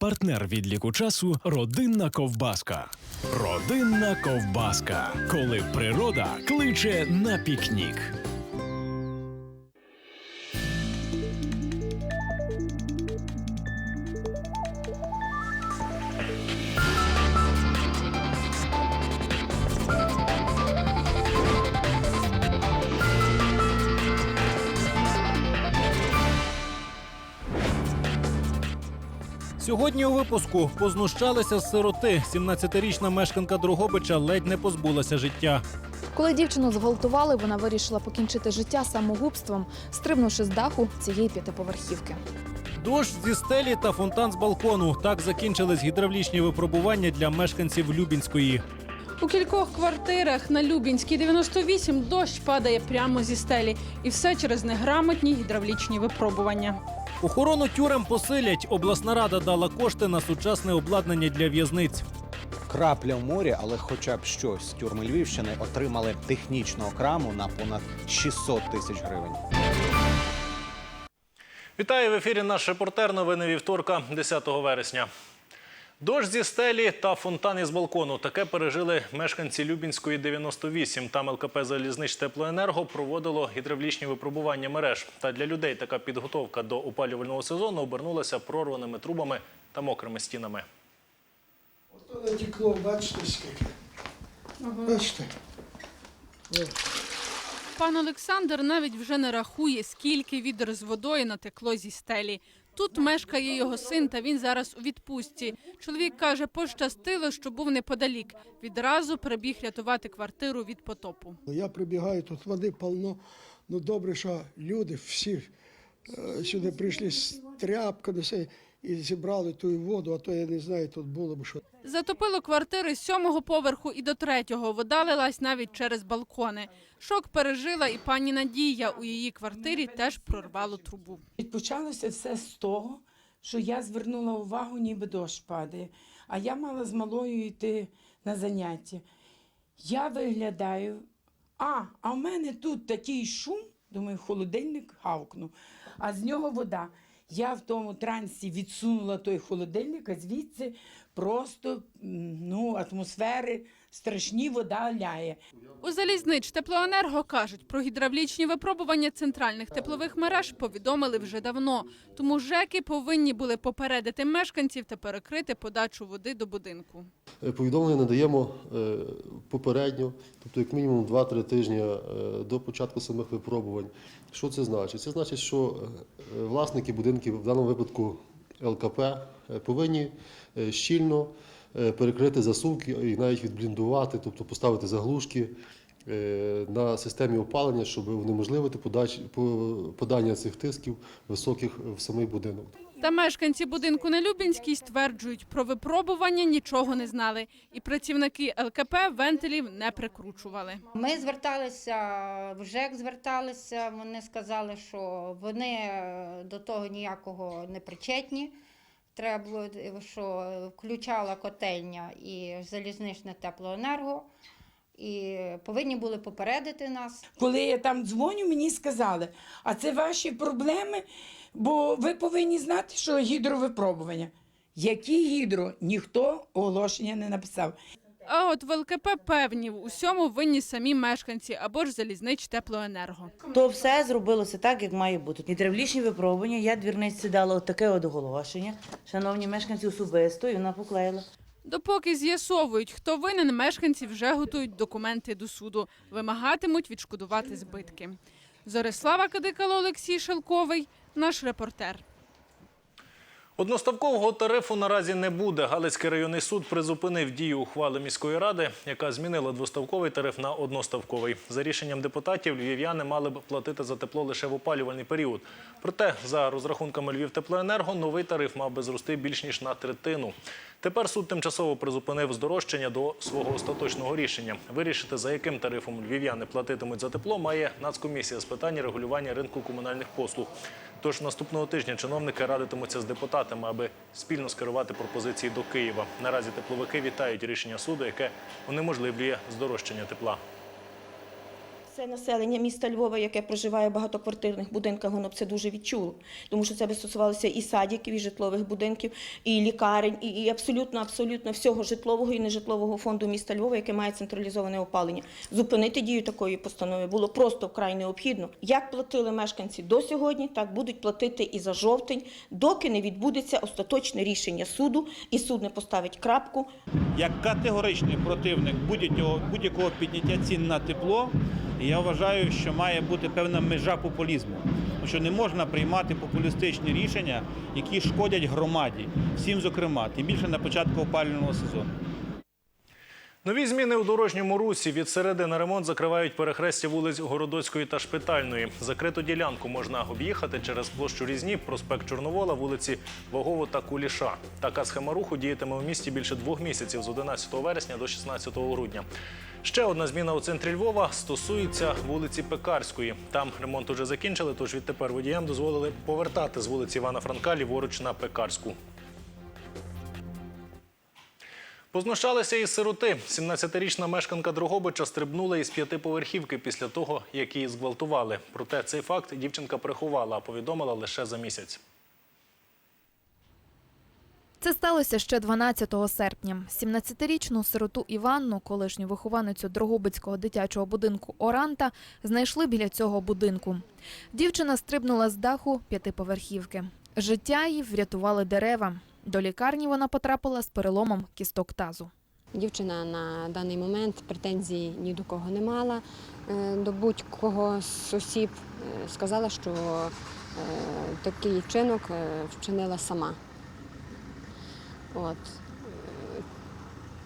Партнер відліку часу родинна ковбаска. Родинна ковбаска. Коли природа кличе на пікнік. Сьогодні у випуску познущалися з сироти. 17-річна мешканка Дрогобича ледь не позбулася життя. Коли дівчину зґвалтували, вона вирішила покінчити життя самогубством, стрибнувши з даху цієї п'ятиповерхівки. Дощ зі стелі та фонтан з балкону. Так закінчились гідравлічні випробування для мешканців Любінської. У кількох квартирах на Любінській 98 дощ падає прямо зі стелі, і все через неграмотні гідравлічні випробування. Охорону тюрем посилять. Обласна рада дала кошти на сучасне обладнання для в'язниць. Крапля в морі, але хоча б щось. Тюрми Львівщини отримали технічну окраму на понад 600 тисяч гривень. Вітаю в ефірі наш репортер. Новини вівторка, 10 вересня. Дощ зі стелі та фонтан із балкону. Таке пережили мешканці Любінської 98. Там ЛКП «Залізнич Теплоенерго» проводило гідравлічні випробування мереж. Та для людей така підготовка до опалювального сезону обернулася прорваними трубами та мокрими стінами. Ото натекло, бачите скільки. Бачите? Пан Олександр навіть вже не рахує, скільки відер з водою натекло зі стелі. Тут мешкає його син, та він зараз у відпустці. Чоловік каже, пощастило, що був неподалік. Відразу прибіг рятувати квартиру від потопу. Я прибігаю, тут води полно. Ну добре, що люди всі е, сюди прийшли з тряпками і зібрали ту воду, а то я не знаю, тут було б що. Затопило квартири з сьомого поверху і до третього. Вода лилась навіть через балкони. Шок пережила і пані Надія. У її квартирі теж прорвало трубу. Почалося все з того, що я звернула увагу, ніби дощ падає. А я мала з малою йти на заняття. Я виглядаю, а, а в мене тут такий шум, думаю, холодильник гавкнув, а з нього вода. Я в тому трансі відсунула той холодильник, а звідси просто ну, атмосфери страшні вода ляє. У залізнич теплоенерго кажуть, про гідравлічні випробування центральних теплових мереж повідомили вже давно. Тому ЖЕКи повинні були попередити мешканців та перекрити подачу води до будинку. Е, Повідомлення надаємо е, попередньо, тобто як мінімум 2-3 тижні е, до початку самих випробувань. Що це значить? Це значить, що е, власники будинків, в даному випадку ЛКП, е, повинні е, щільно перекрити засувки і навіть відбліндувати, тобто поставити заглушки на системі опалення, щоб унеможливити подання цих тисків високих в самий будинок. Та мешканці будинку на Любінській стверджують, про випробування нічого не знали. І працівники ЛКП вентилів не прикручували. Ми зверталися, в ЖЕК зверталися, вони сказали, що вони е, до того ніякого не причетні. Треба було, е, що включала котельня і залізничне теплоенерго, і повинні були попередити нас. Коли я там дзвоню, мені сказали, а це ваші проблеми, бо ви повинні знати, що гідровипробування. Які гідро? Ніхто оголошення не написав. А от в ЛКП певні в усьому винні самі мешканці або ж залізнич теплоенерго. То все зробилося так, як має бути. Гідравлічні випробування, я двірниці дала от таке от оголошення. Шановні мешканці особисто, і вона поклеїла. Допоки з'ясовують, хто винен, мешканці вже готують документи до суду, вимагатимуть відшкодувати збитки. Зорислава Кадикало, Олексій Шелковий, наш репортер. Одноставкового тарифу наразі не буде. Галицький районний суд призупинив дію ухвали міської ради, яка змінила двоставковий тариф на одноставковий. За рішенням депутатів, львів'яни мали б платити за тепло лише в опалювальний період. Проте, за розрахунками Львівтеплоенерго, новий тариф мав би зрости більш ніж на третину. Тепер суд тимчасово призупинив здорожчання до свого остаточного рішення. Вирішити, за яким тарифом львів'яни платитимуть за тепло, має Нацкомісія з питань регулювання ринку комунальних послуг. Тож наступного тижня чиновники радитимуться з депутатами, аби спільно скерувати пропозиції до Києва. Наразі тепловики вітають рішення суду, яке унеможливлює здорожчання тепла. Все населення міста Львова, яке проживає в багатоквартирних будинках, воно б це дуже відчуло, тому що це би стосувалося і садиків, і житлових будинків, і лікарень, і, і абсолютно, абсолютно всього житлового і нежитлового фонду міста Львова, яке має централізоване опалення. Зупинити дію такої постанови було просто вкрай необхідно. Як платили мешканці до сьогодні, так будуть платити і за жовтень, доки не відбудеться остаточне рішення суду, і суд не поставить крапку як категоричний противник будь-якого будь-якого підняття цін на тепло, я вважаю, що має бути певна межа популізму. Тому що не можна приймати популістичні рішення, які шкодять громаді, всім зокрема, тим більше на початку опалювального сезону. Нові зміни у дорожньому русі від середи на ремонт закривають перехрестя вулиць Городоцької та Шпитальної. Закриту ділянку можна об'їхати через площу Різні, проспект Чорновола, вулиці Вагово та Куліша. Така схема руху діятиме у місті більше двох місяців з 11 вересня до 16 грудня. Ще одна зміна у центрі Львова стосується вулиці Пекарської. Там ремонт уже закінчили, тож відтепер водіям дозволили повертати з вулиці Івана Франка ліворуч на Пекарську. Познущалися із сироти. 17-річна мешканка Дрогобича стрибнула із п'ятиповерхівки після того, як її зґвалтували. Проте цей факт дівчинка приховала, а повідомила лише за місяць. Це сталося ще 12 серпня. 17-річну сироту Іванну, колишню вихованицю Дрогобицького дитячого будинку Оранта, знайшли біля цього будинку. Дівчина стрибнула з даху п'ятиповерхівки. Життя їй врятували дерева. До лікарні вона потрапила з переломом кісток тазу. Дівчина на даний момент претензій ні до кого не мала. Е, До будь-кого з осіб Е, сказала, що е, такий вчинок вчинила сама. От.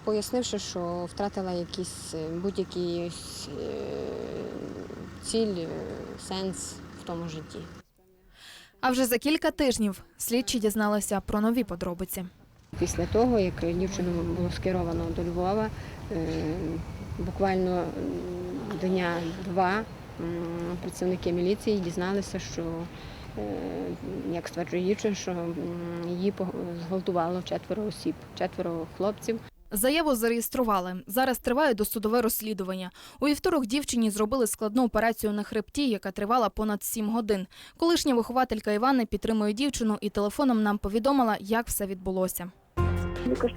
Пояснивши, що втратила якісь будь-який е, ціль, сенс в тому житті. А вже за кілька тижнів слідчі дізналися про нові подробиці. Після того, як дівчину було скеровано до Львова, е, буквально дня два працівники міліції дізналися, що, е, як стверджує дівчина, що її зґвалтувало четверо осіб, четверо хлопців. Заяву зареєстрували. Зараз триває досудове розслідування. У вівторок дівчині зробили складну операцію на хребті, яка тривала понад сім годин. Колишня вихователька Івани підтримує дівчину і телефоном нам повідомила, як все відбулося.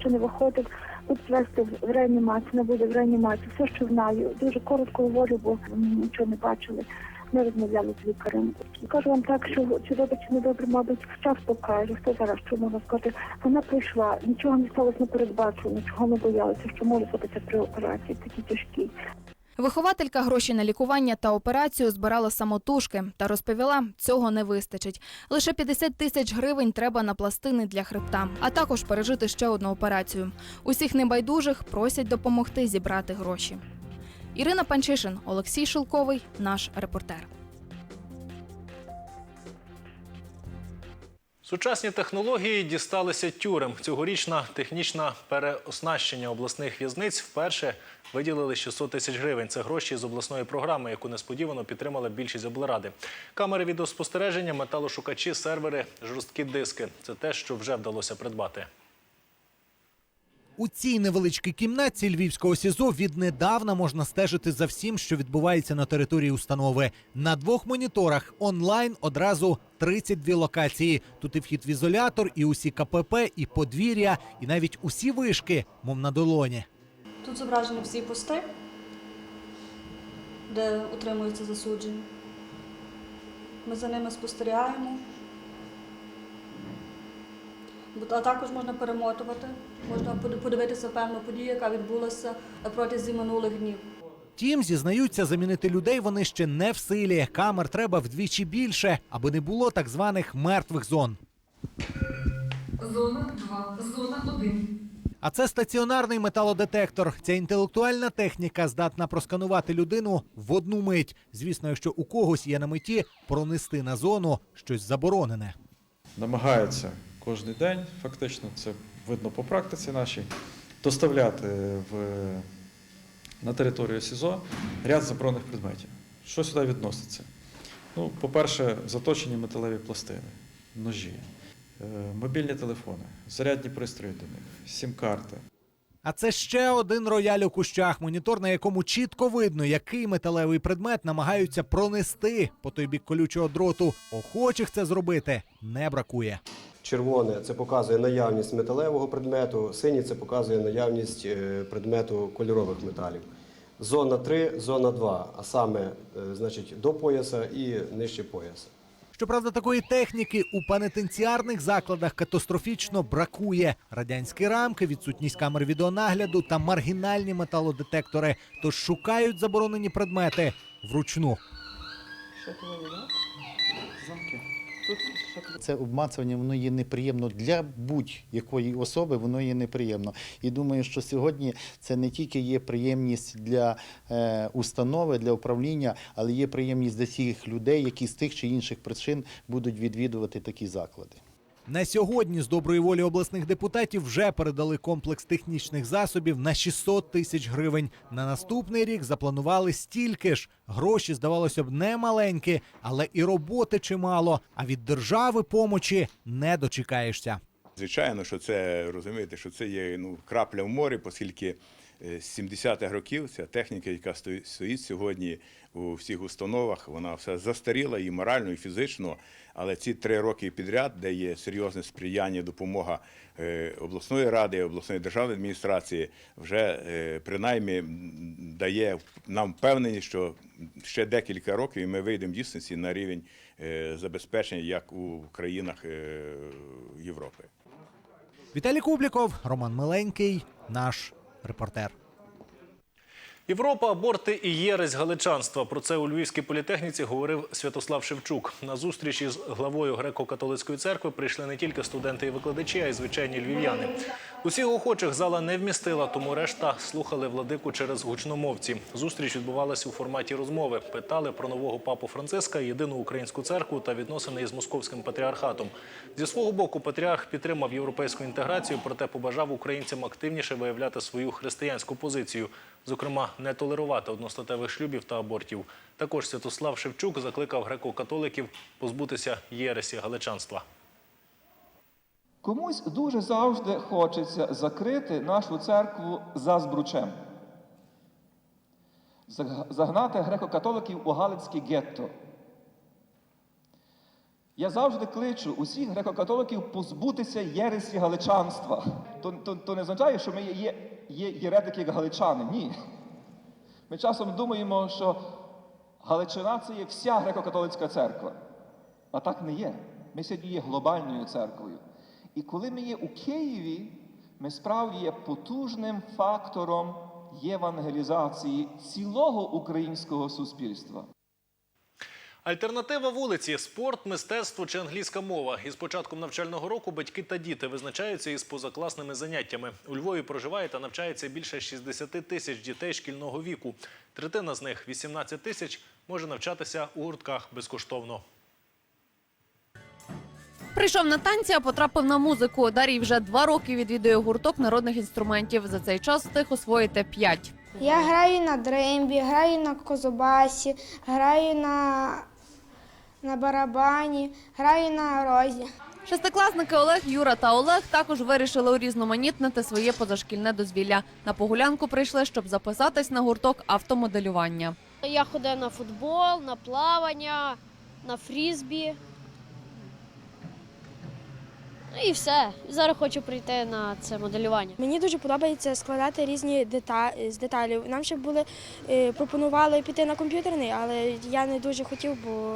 Ще не виходив, тут звести в реанімацію, не буде в реанімації. Все, що знаю. Дуже коротко говорю, бо нічого не бачили. Ми розмовляли з лікарем. Кажу вам так, що чи добре, чи не добре, мабуть, час покаже. Хто зараз що можна сказати? Вона прийшла, нічого не сталося непередбачено, нічого не боялася, що може статися при операції, такі тяжкі. Вихователька гроші на лікування та операцію збирала самотужки та розповіла, цього не вистачить. Лише 50 тисяч гривень треба на пластини для хребта, а також пережити ще одну операцію. Усіх небайдужих просять допомогти зібрати гроші. Ірина Панчишин, Олексій Шилковий, наш репортер. Сучасні технології дісталися тюрем. Цьогорічна технічне переоснащення обласних в'язниць вперше виділили 600 тисяч гривень. Це гроші з обласної програми, яку несподівано підтримала більшість облради. Камери відеоспостереження, металошукачі, сервери, жорсткі диски це те, що вже вдалося придбати. У цій невеличкій кімнатці львівського СІЗО віднедавна можна стежити за всім, що відбувається на території установи. На двох моніторах онлайн одразу 32 локації. Тут і вхід в ізолятор, і усі КПП, і подвір'я, і навіть усі вишки, мов на долоні. Тут зображені всі пости, де утримуються засуджені. Ми за ними спостерігаємо. А також можна перемотувати, можна под- подивитися певну подію, яка відбулася протязі минулих днів. Тім, зізнаються, замінити людей вони ще не в силі. Камер треба вдвічі більше, аби не було так званих мертвих зон. Зона 2, зона 1. А це стаціонарний металодетектор. Ця інтелектуальна техніка здатна просканувати людину в одну мить. Звісно, якщо у когось є на меті пронести на зону щось заборонене. намагаються кожен день, фактично, це видно по практиці нашій, доставляти в, на територію СІЗО ряд заборонених предметів. Що сюди відноситься? Ну, по-перше, заточені металеві пластини, ножі, е, мобільні телефони, зарядні пристрої до них, сім-карти. А це ще один рояль у кущах, монітор, на якому чітко видно, який металевий предмет намагаються пронести по той бік колючого дроту. Охочих це зробити не бракує. Червоне це показує наявність металевого предмету, синій це показує наявність е, предмету кольорових металів. Зона 3, зона 2, а саме е, значить, до пояса і нижче пояса. Щоправда, такої техніки у пенітенціарних закладах катастрофічно бракує. Радянські рамки, відсутність камер відеонагляду та маргінальні металодетектори. Тож шукають заборонені предмети вручну. Це обмацування, воно є неприємно для будь-якої особи, воно є неприємно. І думаю, що сьогодні це не тільки є приємність для е, установи, для управління, але є приємність для всіх людей, які з тих чи інших причин будуть відвідувати такі заклади. На сьогодні з доброї волі обласних депутатів вже передали комплекс технічних засобів на 600 тисяч гривень. На наступний рік запланували стільки ж. Гроші, здавалося б, не маленькі, але і роботи чимало. А від держави помочі не дочекаєшся. Звичайно, що це розумієте, що це є ну, крапля в морі, оскільки з 70-х років ця техніка, яка стої- стоїть сьогодні у всіх установах, вона все застаріла і морально, і фізично. Але ці три роки підряд, де є серйозне сприяння, допомога е, обласної ради, обласної державної адміністрації, вже е, принаймні дає нам впевненість, що ще декілька років і ми вийдемо дійсності на рівень е, забезпечення, як у країнах е, Європи. Віталій Кубліков, Роман Миленький, наш репортер. Європа, аборти і єресь галичанства. Про це у Львівській політехніці говорив Святослав Шевчук. На зустріч із главою греко-католицької церкви прийшли не тільки студенти і викладачі, а й звичайні львів'яни. Усіх охочих зала не вмістила, тому решта слухали владику через гучномовці. Зустріч відбувалася у форматі розмови. Питали про нового папу Франциска, єдину українську церкву та відносини із московським патріархатом. Зі свого боку, патріарх підтримав європейську інтеграцію, проте побажав українцям активніше виявляти свою християнську позицію, зокрема, не толерувати одностатевих шлюбів та абортів. Також Святослав Шевчук закликав греко-католиків позбутися єресі галичанства. Комусь дуже завжди хочеться закрити нашу церкву за збручем, загнати греко-католиків у Галицьке гетто. Я завжди кличу усіх греко-католиків позбутися єресі галичанства. То, то, то не означає, що ми є, є, є єретики галичани. Ні. Ми часом думаємо, що Галичина це є вся греко-католицька церква. А так не є. Ми сьогодні є глобальною церквою. І коли ми є у Києві, ми справді є потужним фактором євангелізації цілого українського суспільства. Альтернатива вулиці спорт, мистецтво чи англійська мова. Із початком навчального року батьки та діти визначаються із позакласними заняттями. У Львові проживає та навчається більше 60 тисяч дітей шкільного віку. Третина з них 18 тисяч може навчатися у гуртках безкоштовно. Прийшов на танці, а потрапив на музику. Дарій вже два роки відвідує гурток народних інструментів. За цей час встиг освоїти п'ять. Я граю на дрембі, граю на козобасі, граю на, на барабані, граю на розі. Шестикласники Олег, Юра та Олег також вирішили урізноманітнити своє позашкільне дозвілля. На погулянку прийшли, щоб записатись на гурток автомоделювання. Я ходив на футбол, на плавання, на фрізбі. Ну і все. Зараз хочу прийти на це моделювання. Мені дуже подобається складати різні дета... з деталів. Нам ще були е, пропонували піти на комп'ютерний, але я не дуже хотів, бо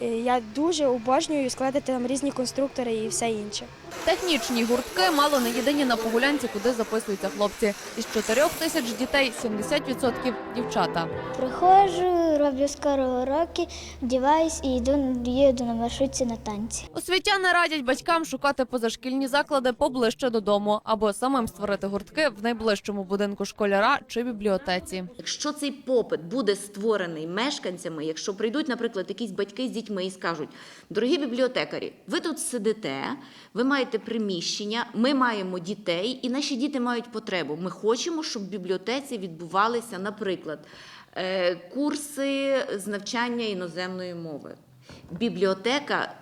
я дуже обожнюю складати там різні конструктори і все інше. Технічні гуртки мало не єдині на погулянці, куди записуються хлопці. Із чотирьох тисяч дітей 70% – дівчата. Приходжу, роблю скоро уроки, вдіваюсь і йду їду на маршрутці на танці. Освітяни радять батькам шукати позашкільні заклади поближче додому або самим створити гуртки в найближчому будинку школяра чи бібліотеці. Якщо цей попит буде створений мешканцями, якщо прийдуть, наприклад, якісь батьки з дітьми і скажуть: дорогі бібліотекарі, ви тут сидите, ви маєте приміщення, ми маємо дітей, і наші діти мають потребу. Ми хочемо, щоб в бібліотеці відбувалися, наприклад, е, курси з навчання іноземної мови. Бібліотека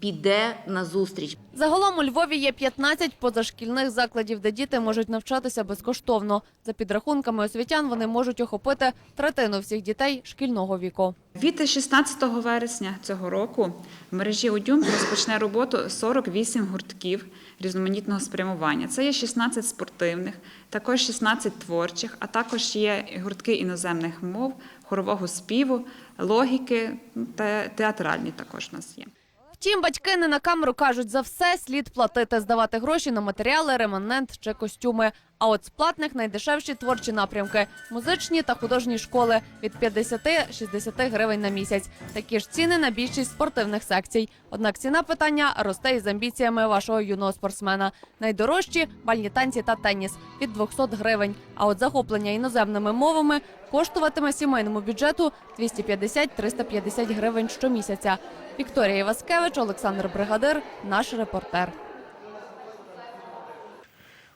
піде на зустріч. Загалом у Львові є 15 позашкільних закладів, де діти можуть навчатися безкоштовно. За підрахунками освітян, вони можуть охопити третину всіх дітей шкільного віку. Від 16 вересня цього року в мережі «Удюм» розпочне роботу 48 гуртків різноманітного спрямування. Це є 16 спортивних, також 16 творчих, а також є гуртки іноземних мов, хорового співу, логіки та театральні також у нас є. Втім, батьки не на камеру кажуть, за все слід платити, здавати гроші на матеріали, реманент чи костюми. А от з платних найдешевші творчі напрямки музичні та художні школи від 50-60 гривень на місяць. Такі ж ціни на більшість спортивних секцій. Однак ціна питання росте із амбіціями вашого юного спортсмена. Найдорожчі бальні танці та теніс від 200 гривень. А от захоплення іноземними мовами коштуватиме сімейному бюджету 250-350 гривень щомісяця. Вікторія Іваскевич, Олександр Бригадир, наш репортер.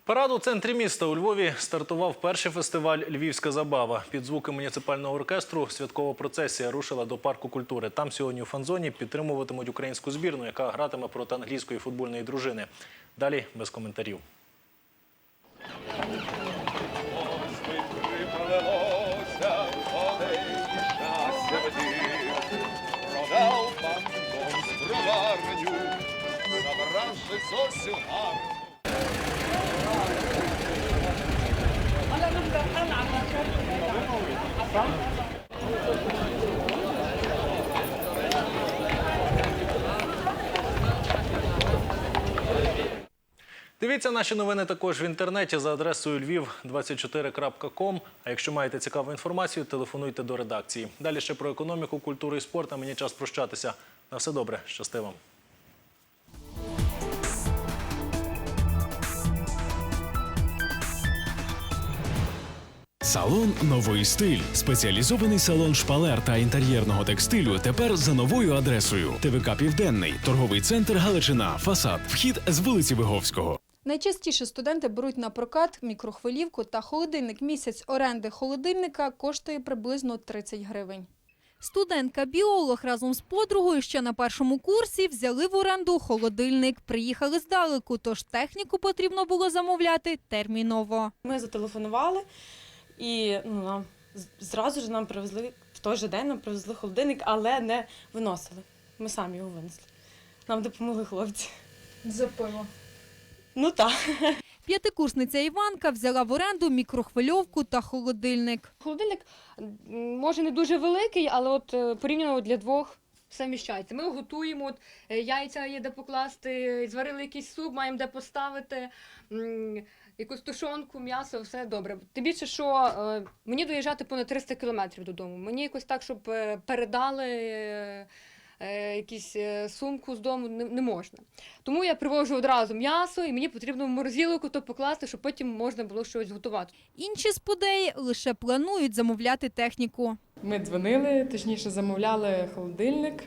Парад у центрі міста у Львові стартував перший фестиваль Львівська забава. Під звуки муніципального оркестру святкова процесія рушила до парку культури. Там сьогодні у фан-зоні підтримуватимуть українську збірну, яка гратиме проти англійської футбольної дружини. Далі без коментарів. Дивіться наші новини також в інтернеті за адресою lviv24.com. А якщо маєте цікаву інформацію, телефонуйте до редакції. Далі ще про економіку, культуру і спорт. А мені час прощатися. На все добре, щасти вам. Салон Новий стиль. Спеціалізований салон шпалер та інтер'єрного текстилю тепер за новою адресою. ТВК Південний, торговий центр Галичина, фасад, вхід з вулиці Виговського. Найчастіше студенти беруть на прокат мікрохвилівку та холодильник. Місяць оренди холодильника коштує приблизно 30 гривень. Студентка-біолог разом з подругою ще на першому курсі взяли в оренду холодильник. Приїхали здалеку, тож техніку потрібно було замовляти терміново. Ми зателефонували і ну, нам зразу ж нам привезли в той же день нам привезли холодильник, але не виносили. Ми самі його винесли. Нам допомогли хлопці. За пиво. Ну так. П'ятикурсниця Іванка взяла в оренду мікрохвильовку та холодильник. Холодильник може не дуже великий, але от е, порівняно для двох все вміщається. Ми готуємо, от, е, яйця є де покласти, зварили якийсь суп, маємо де поставити, якусь тушонку, м'ясо, все добре. Тим більше, що е, мені доїжджати понад 300 кілометрів додому. Мені якось так, щоб е, передали. е, е, Якісь е, сумку з дому не, не можна. Тому я привожу одразу м'ясо, і мені потрібно в морозилку то покласти, щоб потім можна було щось готувати. Інші сподеї лише планують замовляти техніку. Ми дзвонили, точніше замовляли холодильник.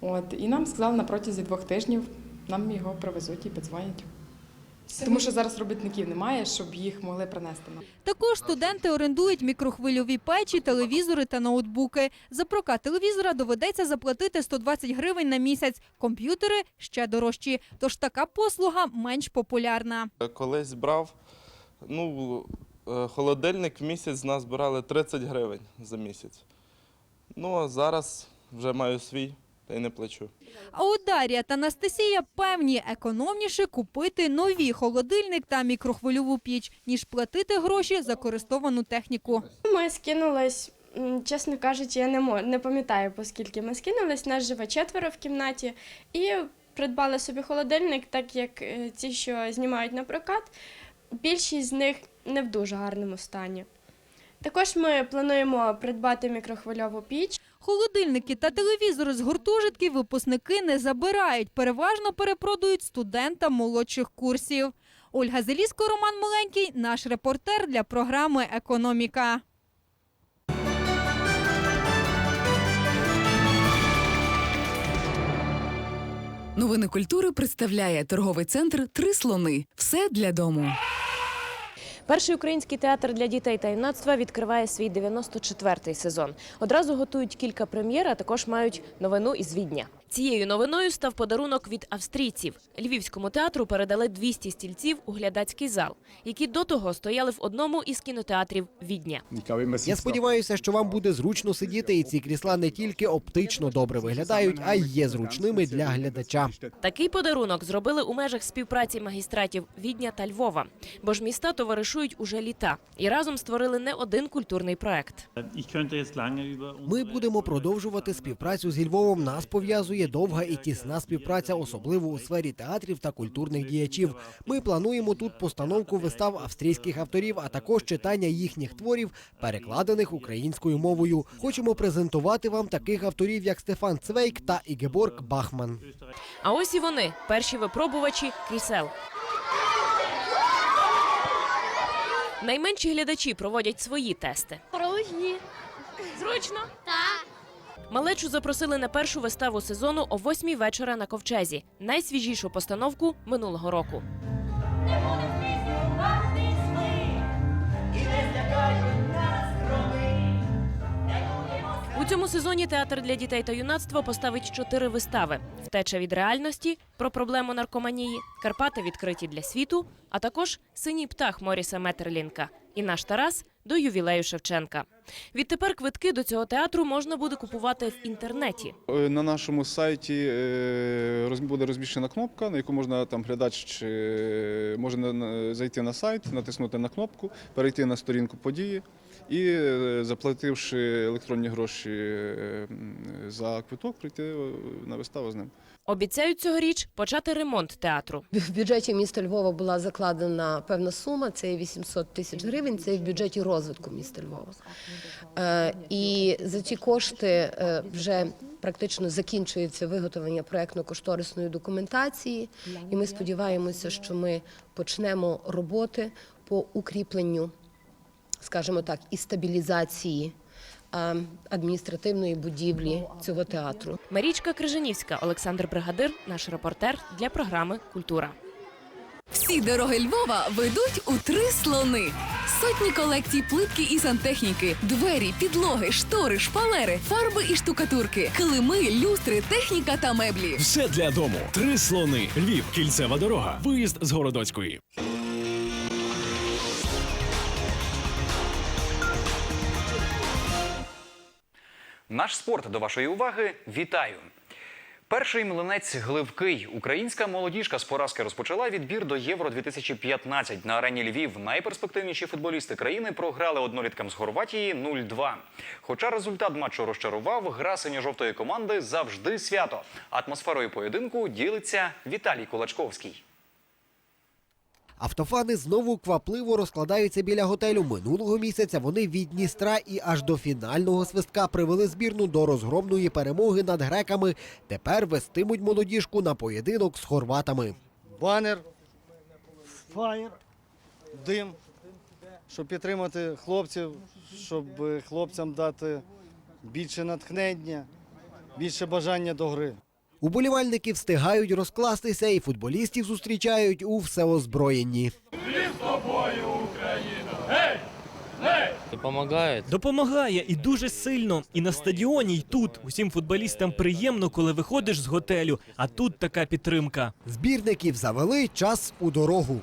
От, і нам сказали на протязі двох тижнів нам його привезуть і подзвонять. Тому що зараз робітників немає, щоб їх могли принести. Також студенти орендують мікрохвильові печі, телевізори та ноутбуки. За прокат телевізора доведеться заплатити 120 гривень на місяць. Комп'ютери ще дорожчі. Тож така послуга менш популярна. Колись брав, ну, е, холодильник в місяць з нас брали 30 гривень за місяць. Ну, а зараз вже маю свій та й не плачу. А от Дар'я та Анастасія певні економніше купити нові холодильник та мікрохвильову піч, ніж платити гроші за користовану техніку. Ми скинулись, чесно кажучи, я не мо- не пам'ятаю, поскільки ми скинулись. Нас живе четверо в кімнаті і придбали собі холодильник, так як е, ті, що знімають на прокат, більшість з них не в дуже гарному стані. Також ми плануємо придбати мікрохвильову піч. Холодильники та телевізори з гуртожитків випускники не забирають. Переважно перепродають студентам молодших курсів. Ольга Зеліско, Роман Маленький, наш репортер для програми Економіка. Новини культури представляє торговий центр Три слони. Все для дому. Перший український театр для дітей та юнацтва відкриває свій 94-й сезон. Одразу готують кілька прем'єр, а також мають новину із Відня. Цією новиною став подарунок від австрійців. Львівському театру передали 200 стільців у глядацький зал, які до того стояли в одному із кінотеатрів Відня. Я сподіваюся, що вам буде зручно сидіти, і ці крісла не тільки оптично добре виглядають, а й є зручними для глядача. Такий подарунок зробили у межах співпраці магістратів Відня та Львова, бо ж міста товаришують уже літа і разом створили не один культурний проект. Ми будемо продовжувати співпрацю зі Львовом. Нас пов'язує довга і тісна співпраця, особливо у сфері театрів та культурних діячів. Ми плануємо тут постановку вистав австрійських авторів, а також читання їхніх творів, перекладених українською мовою. Хочемо презентувати вам таких авторів, як Стефан Цвейк та Ігеборг Бахман. А ось і вони, перші випробувачі крісел. Найменші глядачі проводять свої тести. Порожні. Зручно? Так. Малечу запросили на першу виставу сезону о восьмій вечора на ковчезі, найсвіжішу постановку минулого року. У цьому сезоні театр для дітей та юнацтва поставить чотири вистави: втеча від реальності про проблему наркоманії, Карпати відкриті для світу, а також синій птах Моріса Метерлінка і наш Тарас до ювілею Шевченка. Відтепер квитки до цього театру можна буде купувати в інтернеті. Е, На нашому сайті е, буде розміщена кнопка, на яку можна там глядач чи може на- на- зайти на сайт, натиснути на кнопку, перейти на сторінку події і, е, заплативши електронні гроші е, за квиток, прийти е, на виставу з ним. Обіцяють цьогоріч почати ремонт театру. В бюджеті міста Львова була закладена певна сума, це є 800 тисяч гривень, це в бюджеті розвитку міста Львова. Е, І за ці кошти е, вже практично закінчується виготовлення проєктно-кошторисної документації, і ми сподіваємося, що ми почнемо роботи по укріпленню, скажімо так, і стабілізації адміністративної будівлі цього театру. Марічка Крижанівська, Олександр Бригадир, наш репортер для програми Культура. Всі дороги Львова ведуть у три слони. Сотні колекцій плитки і сантехніки, двері, підлоги, штори, шпалери, фарби і штукатурки, килими, люстри, техніка та меблі. Все для дому. Три слони. Львів. Кільцева дорога. Виїзд з Городоцької. Наш спорт до вашої уваги. Вітаю! Перший млинець Гливкий. Українська молодіжка з поразки розпочала відбір до Євро 2015 на арені Львів. Найперспективніші футболісти країни програли одноліткам з Хорватії 0-2. Хоча результат матчу розчарував, гра синьо-жовтої команди завжди свято. Атмосферою поєдинку ділиться Віталій Кулачковський. Автофани знову квапливо розкладаються біля готелю. Минулого місяця вони від Дністра і аж до фінального свистка привели збірну до розгромної перемоги над греками. Тепер вестимуть молодіжку на поєдинок з хорватами. банер, фаєр, дим, щоб підтримати хлопців, щоб хлопцям дати більше натхнення, більше бажання до гри. Уболівальники встигають розкластися і футболістів зустрічають у всеозброєнні. Допомагає. Допомагає і дуже сильно. І на стадіоні, і тут. Усім футболістам приємно, коли виходиш з готелю, а тут така підтримка. Збірників завели час у дорогу.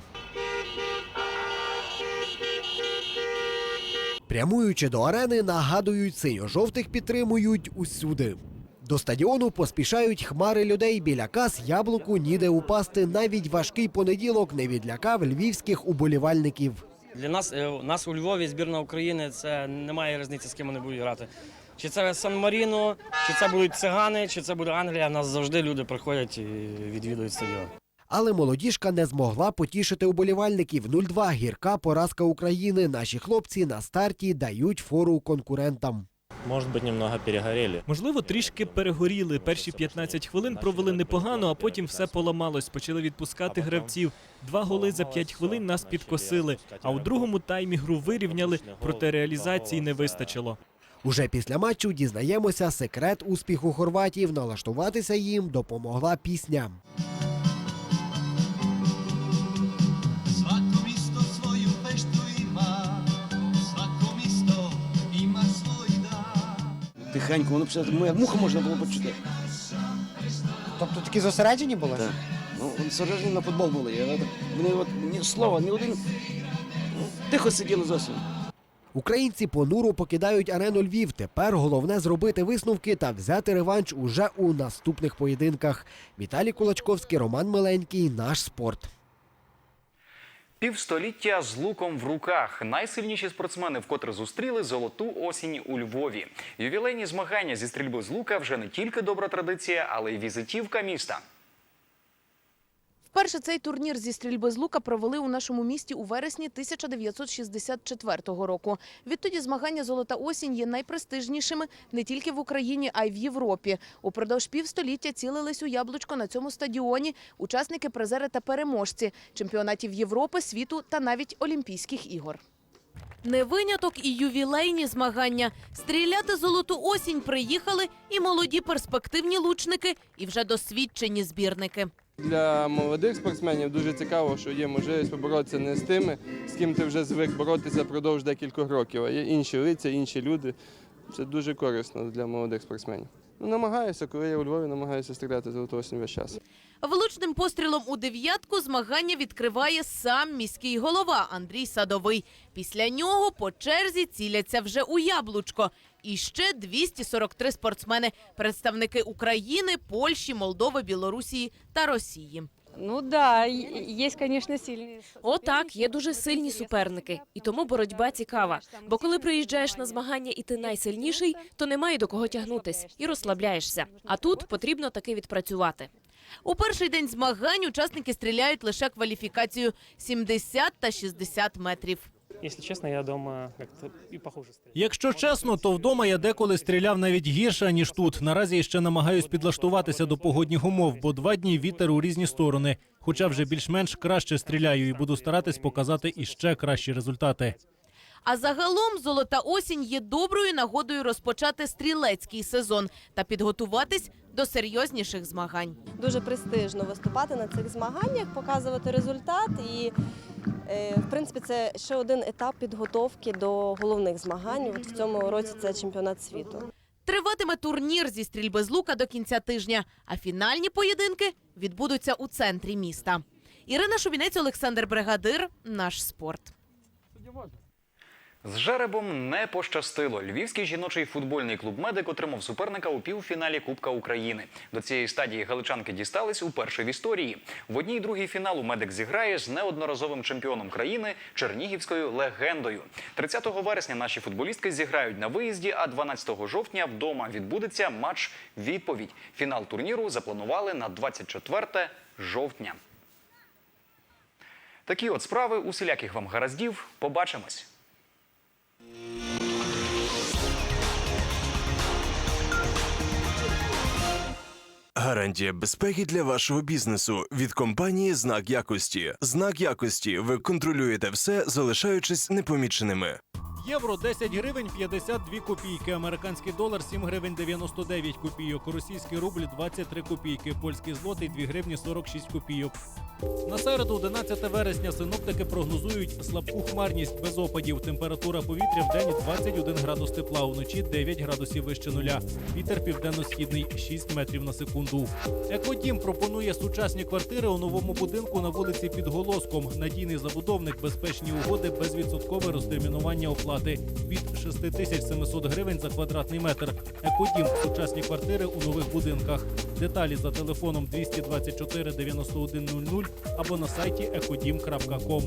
Прямуючи до арени, нагадують, синьо-жовтих підтримують усюди. До стадіону поспішають хмари людей біля кас, яблуку ніде упасти. Навіть важкий понеділок не відлякав львівських уболівальників. Для нас е, у нас у Львові збірна України це немає різниці, з ким вони будуть грати. Чи це Сан-Маріно, чи це будуть цигани, чи це буде Англія. У нас завжди люди приходять і відвідують стадіон. Але молодіжка не змогла потішити уболівальників. 0-2 гірка поразка України. Наші хлопці на старті дають фору конкурентам. Може бути, немного перегоріли. Можливо, трішки перегоріли. Перші 15 хвилин провели непогано, а потім все поламалось. Почали відпускати гравців. Два голи за 5 хвилин нас підкосили. А у другому таймі гру вирівняли, проте реалізації не вистачило. Уже після матчу дізнаємося секрет успіху хорватів. Налаштуватися їм допомогла пісня. Тихенько, воно все, ну, як муха можна було почути. Тобто такі зосереджені були? Так. Ну, вони зосереджені на футбол були. Я, вони от, ні слова, ні один. ну, Тихо сиділи зовсім. Українці понуро покидають арену Львів. Тепер головне зробити висновки та взяти реванш уже у наступних поєдинках. Віталій Кулачковський, Роман Миленький, наш спорт. Півстоліття з луком в руках. Найсильніші спортсмени вкотре зустріли золоту осінь у Львові. Ювілейні змагання зі стрільби з лука вже не тільки добра традиція, але й візитівка міста. Вперше цей турнір зі стрільби з лука провели у нашому місті у вересні 1964 року. Відтоді змагання «Золота осінь» є найпрестижнішими не тільки в Україні, а й в Європі. Упродовж півстоліття цілились у яблучко на цьому стадіоні учасники, призери та переможці чемпіонатів Європи, світу та навіть Олімпійських ігор. Не виняток і ювілейні змагання. Стріляти золоту осінь приїхали і молоді перспективні лучники, і вже досвідчені збірники. Для молодих спортсменів дуже цікаво, що є можливість поборотися не з тими, з ким ти вже звик боротися впродовж декількох років, а є інші лиця, інші люди. Це дуже корисно для молодих спортсменів. Ну, намагаюся, коли я у Львові, намагаюся стріляти золоту осінь весь час. Влучним пострілом у дев'ятку змагання відкриває сам міський голова Андрій Садовий. Після нього по черзі ціляться вже у яблучко. І ще 243 спортсмени, представники України, Польщі, Молдови, Білорусі та Росії. Ну да, є, звісно, сильні. Отак, є дуже сильні суперники, і тому боротьба цікава. Бо коли приїжджаєш на змагання і ти найсильніший, то немає до кого тягнутись і розслабляєшся. А тут потрібно таки відпрацювати. У перший день змагань учасники стріляють лише кваліфікацію 70 та 60 метрів. Если честно, я дома как-то и похуже стреляю. Якщо чесно, то вдома я деколи стріляв навіть гірше ніж тут. Наразі я ще намагаюсь підлаштуватися до погодних умов, бо два дні вітер у різні сторони. Хоча вже більш-менш краще стріляю і буду старатись показати іще кращі результати. А загалом золота осінь є доброю нагодою розпочати стрілецький сезон та підготуватись до серйозніших змагань. дуже престижно виступати на цих змаганнях, показувати результат. І, е, в принципі, це ще один етап підготовки до головних змагань. От в цьому році це чемпіонат світу. Триватиме турнір зі стрільби з лука до кінця тижня, а фінальні поєдинки відбудуться у центрі міста. Ірина Шубінець, Олександр Бригадир, наш спорт. З жеребом не пощастило. Львівський жіночий футбольний клуб Медик отримав суперника у півфіналі Кубка України. До цієї стадії галичанки дістались уперше в історії. В одній і другій фіналу Медик зіграє з неодноразовим чемпіоном країни Чернігівською легендою. 30 вересня наші футболістки зіграють на виїзді, а 12 жовтня вдома відбудеться матч відповідь. Фінал турніру запланували на 24 жовтня. Такі от справи усіляких вам гараздів. Побачимось. Гарантія безпеки для вашого бізнесу від компанії Знак якості. Знак якості. Ви контролюєте все, залишаючись непоміченими. Євро 10 гривень 52 копійки, американський долар 7 гривень 99 копійок, російський рубль 23 копійки, польський злотий 2 гривні 46 копійок. На середу, 11 вересня, синоптики прогнозують слабку хмарність без опадів. Температура повітря в день 21 градус тепла, вночі 9 градусів вище нуля. Вітер південно-східний 6 метрів на секунду. Екодім пропонує сучасні квартири у новому будинку на вулиці під Голоском. Надійний забудовник, безпечні угоди, безвідсоткове розтермінування оплати від 6700 гривень за квадратний метр. Екодім сучасні квартири у нових будинках. Деталі за телефоном 224 9100 або на сайті ekodім.com.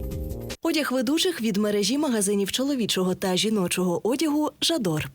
Одяг ведучих від мережі магазинів чоловічого та жіночого одягу Жадор.